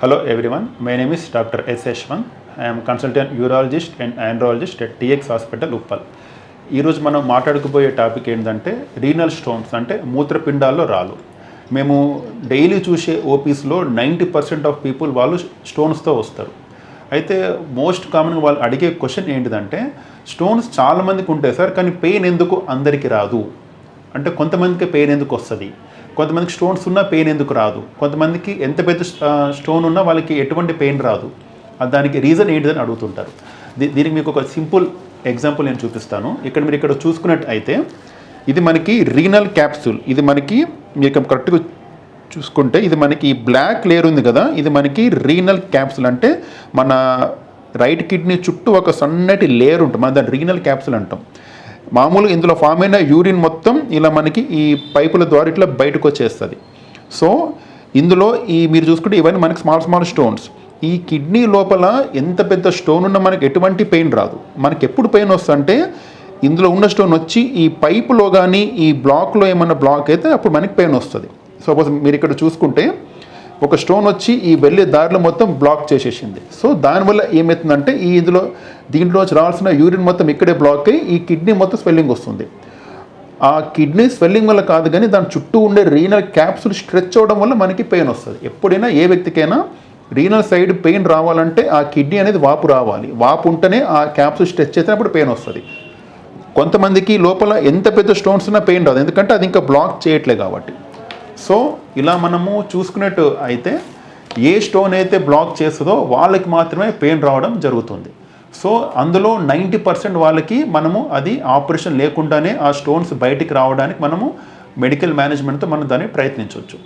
Hello everyone, my name is Dr. S. Yashwant. I am consultant urologist and andrologist at TX hospital Uppal ఈరోజు మనం మాట్లాడుకుపోయే topic ఏంటంటే renal stones అంటే మూత్రపిండాల్లో రాలు మేము డైలీ చూసే ఓపీస్లో నైంటీ పర్సెంట్ ఆఫ్ పీపుల్ వాళ్ళు స్టోన్స్తో వస్తారు అయితే మోస్ట్ కామన్గా వాళ్ళు అడిగే క్వశ్చన్ ఏంటిదంటే స్టోన్స్ చాలామందికి ఉంటాయి సార్ కానీ పెయిన్ ఎందుకు అందరికీ రాదు అంటే కొంతమందికి పెయిన్ ఎందుకు వస్తుంది కొంతమందికి స్టోన్స్ ఉన్నా పెయిన్ ఎందుకు రాదు? కొంతమందికి ఎంత పెద్ద స్టోన్ ఉన్నా వాళ్ళకి ఎటువంటి పెయిన్ రాదు. దానికి రీజన్ ఏంటిదని అడుగుతుంటారు. దీ- దీనికి మీకు ఒక సింపుల్ ఎగ్జాంపుల్ నేను చూపిస్తాను. ఇక్కడ మీరు ఇక్కడ చూసుకున్నట్టు అయితే ఇది మనకి రీనల్ క్యాప్సూల్ ఇది మనకి మీకు కరెక్ట్గా చూసుకుంటే ఇది మనకి బ్లాక్ లేయర్ ఉంది కదా ఇది మనకి రీనల్ క్యాప్సూల్ అంటే మన రైట్ కిడ్నీ చుట్టూ ఒక సన్నటి లేయర్ ఉంటుంది. మన దాన్ని రీనల్ క్యాప్సూల్ అంటాం. మామూలుగా ఇందులో ఫామ్ అయిన యూరిన్ మొత్తం ఇలా మనకి ఈ పైపుల ద్వారా ఇట్లా బయటకు వచ్చేస్తుంది. సో ఇందులో ఈ మీరు చూసుకుంటే ఇవన్నీ మనకి స్మాల్ స్మాల్ స్టోన్స్ ఈ కిడ్నీ లోపల ఎంత పెద్ద స్టోన్ ఉన్నా మనకి ఎటువంటి పెయిన్ రాదు. మనకి ఎప్పుడు పెయిన్ వస్తుంటే ఇందులో ఉన్న స్టోన్ వచ్చి ఈ పైపులో కానీ ఈ బ్లాక్లో ఏమన్నా బ్లాక్ అయితే అప్పుడు మనకి పెయిన్ వస్తుంది. సపోజ్ మీరు ఇక్కడ చూసుకుంటే ఒక స్టోన్ వచ్చి ఈ వెళ్ళే దారిలో మొత్తం బ్లాక్ చేసేసింది. సో దానివల్ల ఏమవుతుందంటే ఈ ఇందులో దీంట్లో రావాల్సిన యూరిన్ మొత్తం ఇక్కడే బ్లాక్ అయ్యి ఈ కిడ్నీ మొత్తం స్వెల్లింగ్ వస్తుంది. ఆ కిడ్నీ స్వెల్లింగ్ వల్ల కాదు కానీ దాని చుట్టూ ఉండే రీనల్ క్యాప్సుల్ స్ట్రెచ్ అవడం వల్ల మనకి పెయిన్ వస్తుంది. ఎప్పుడైనా ఏ వ్యక్తికైనా రీనల్ సైడ్ పెయిన్ రావాలంటే ఆ కిడ్నీ అనేది వాపు రావాలి. వాపు ఉంటేనే ఆ క్యాప్సుల్ స్ట్రెచ్ అయితే అప్పుడు పెయిన్ వస్తుంది. కొంతమందికి లోపల ఎంత పెద్ద స్టోన్స్ ఉన్నా పెయిన్ రాదు. ఎందుకంటే అది ఇంకా బ్లాక్ చేయట్లే కాబట్టి. సో ఇలా మనము చూసుకున్నట్టు అయితే ఏ స్టోన్ అయితే బ్లాక్ చేస్తుందో వాళ్ళకి మాత్రమే పెయిన్ రావడం జరుగుతుంది. సో అందులో నైంటీ పర్సెంట్ వాళ్ళకి మనము అది ఆపరేషన్ లేకుండానే ఆ స్టోన్స్ బయటికి రావడానికి మనము మెడికల్ మేనేజ్మెంట్తో మనం దాన్ని ప్రయత్నించవచ్చు.